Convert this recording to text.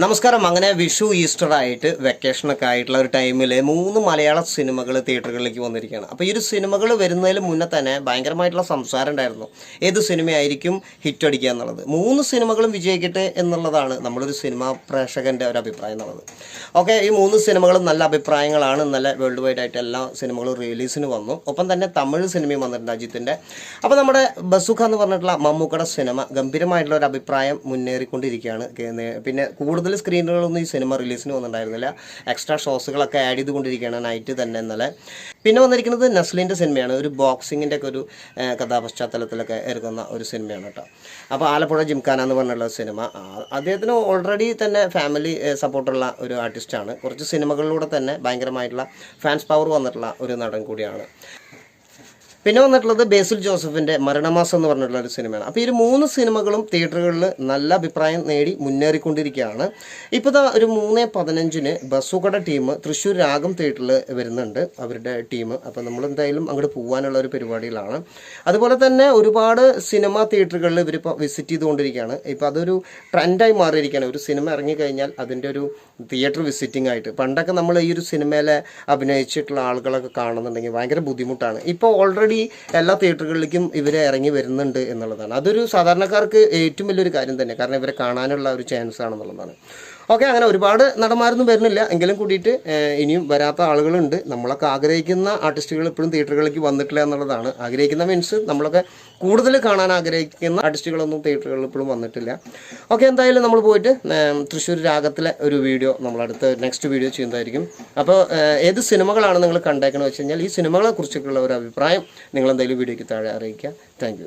നമസ്കാരം. അങ്ങനെ വിഷു ഈസ്റ്റർ ആയിട്ട് വെക്കേഷനൊക്കെ ആയിട്ടുള്ള ഒരു ടൈമിൽ മൂന്ന് മലയാള സിനിമകൾ തിയേറ്ററുകളിലേക്ക് വന്നിരിക്കുകയാണ്. അപ്പോൾ ഈ ഒരു സിനിമകൾ വരുന്നതിന് മുന്നേ തന്നെ ഭയങ്കരമായിട്ടുള്ള സംസാരം ഉണ്ടായിരുന്നു. ഏത് സിനിമയായിരിക്കും ഹിറ്റ് അടിക്കുക എന്നുള്ളത്. മൂന്ന് സിനിമകളും വിജയിക്കട്ടെ എന്നുള്ളതാണ് നമ്മളൊരു സിനിമ പ്രേക്ഷകന്റെ ഒരു അഭിപ്രായം എന്നുള്ളത്. ഓക്കെ ഈ മൂന്ന് സിനിമകളും നല്ല അഭിപ്രായങ്ങളാണ്. നല്ല വേൾഡ് വൈഡ് ആയിട്ട് എല്ലാ സിനിമകളും റിലീസിന് വന്നു. ഒപ്പം തന്നെ തമിഴ് സിനിമയും വന്നിട്ടുണ്ട് അജിത്തിന്റെ അപ്പോൾ നമ്മുടെ ബസുഖ എന്ന് പറഞ്ഞിട്ടുള്ള മമ്മൂക്കയുടെ സിനിമ ഗംഭീരമായിട്ടുള്ള ഒരു അഭിപ്രായം മുന്നേറിക്കൊണ്ടിരിക്കുകയാണ്. പിന്നെ കൂടുതൽ സ്ക്രീനുകളൊന്നും ഈ സിനിമ റിലീസിന് വന്നിട്ടുണ്ടായിരുന്നില്ല. എക്സ്ട്രാ ഷോസുകളൊക്കെ ആഡ് ചെയ്തുകൊണ്ടിരിക്കുകയാണ് നൈറ്റ് തന്നെ ഇന്നലെ. പിന്നെ വന്നിരിക്കുന്നത് നസ്ലിന്റെ സിനിമയാണ് ഒരു ബോക്സിങ്ങിന്റെ ഒക്കെ ഒരു കഥാപശ്ചാത്തലത്തിലൊക്കെ ഇറങ്ങുന്ന ഒരു സിനിമയാണ് കേട്ടോ. അപ്പോൾ ആലപ്പുഴ ജിംഖാന എന്ന് പറഞ്ഞുള്ള സിനിമ അദ്ദേഹത്തിന് ഓൾറെഡി തന്നെ ഫാമിലി സപ്പോർട്ടുള്ള ഒരു ആർട്ടിസ്റ്റാണ് കുറച്ച് സിനിമകളിലൂടെ തന്നെ ഭയങ്കരമായിട്ടുള്ള ഫാൻസ് പവർ വന്നിട്ടുള്ള ഒരു നടൻ കൂടിയാണ്. പിന്നെ വന്നിട്ടുള്ളത് ബേസിൽ ജോസഫിന്റെ മരണമാസം എന്ന് പറഞ്ഞിട്ടുള്ള ഒരു സിനിമയാണ്. അപ്പോൾ ഈ മൂന്ന് സിനിമകളും തിയേറ്ററുകളിൽ നല്ല അഭിപ്രായം നേടി മുന്നേറിക്കൊണ്ടിരിക്കുകയാണ്. ഇപ്പോൾ ഒരു മൂന്ന് പതിനഞ്ചിന് ബസുകട ടീം തൃശ്ശൂർ രാഗം തിയേറ്ററിൽ വരുന്നുണ്ട്. അവരുടെ ടീം. അപ്പോൾ നമ്മൾ എന്തായാലും അങ്ങോട്ട് പോകാനുള്ള ഒരു പരിപാടികളാണ് അതുപോലെ തന്നെ ഒരുപാട് സിനിമ തിയേറ്ററുകളിൽ ഇവരിപ്പോൾ വിസിറ്റ് ചെയ്തുകൊണ്ടിരിക്കുകയാണ്. ഇപ്പോൾ അതൊരു ട്രെൻഡായി മാറിയിരിക്കുകയാണ്. ഒരു സിനിമ ഇറങ്ങിക്കഴിഞ്ഞാൽ അതിന്റെ ഒരു തിയേറ്റർ വിസിറ്റിംഗ് ആയിട്ട്. പണ്ടൊക്കെ നമ്മൾ ഈ ഒരു സിനിമയിലെ അഭിനയിച്ചിട്ടുള്ള ആളുകളൊക്കെ കാണുന്നുണ്ടെങ്കിൽ ഭയങ്കര ബുദ്ധിമുട്ടാണ്. ഇപ്പോൾ ഓൾറെഡി എല്ലാ തിയേറ്ററുകളിലേക്കും ഇവർ ഇറങ്ങി വരുന്നുണ്ട് എന്നുള്ളതാണ്. അതൊരു സാധാരണക്കാർക്ക് ഏറ്റവും വലിയൊരു കാര്യം തന്നെ. കാരണം ഇവരെ കാണാനുള്ള ഒരു ചാൻസ് ആണെന്നുള്ളതാണ്. ഓക്കെ അങ്ങനെ ഒരുപാട് നടന്മാരൊന്നും വരുന്നില്ല. എങ്കിലും കൂടിയിട്ട് ഇനിയും വരാത്ത ആളുകളുണ്ട്. നമ്മളൊക്കെ ആഗ്രഹിക്കുന്ന ആർട്ടിസ്റ്റുകൾ ഇപ്പോഴും തിയേറ്ററുകളിലേക്ക് വന്നിട്ടില്ല എന്നുള്ളതാണ്. ആഗ്രഹിക്കുന്ന മീൻസ് നമ്മളൊക്കെ കൂടുതൽ കാണാൻ ആഗ്രഹിക്കുന്ന ആർട്ടിസ്റ്റുകളൊന്നും തിയേറ്ററുകളിൽ ഇപ്പോഴും വന്നിട്ടില്ല. ഓക്കെ എന്തായാലും നമ്മൾ പോയിട്ട് തൃശ്ശൂർ രാഗത്തിലെ ഒരു വീഡിയോ നമ്മൾ അടുത്ത നെക്സ്റ്റ് വീഡിയോ ചെയ്യുന്നതായിരിക്കും. അപ്പോൾ ഏത് സിനിമകളാണ് നിങ്ങൾ കണ്ടേക്കണമെന്ന് വെച്ച് കഴിഞ്ഞാൽ ഈ സിനിമകളെ കുറിച്ചൊക്കെയുള്ള ഒരു അഭിപ്രായം നിങ്ങൾ എന്തായാലും വീഡിയോയ്ക്ക് താഴെ അറിയിക്കുക. താങ്ക്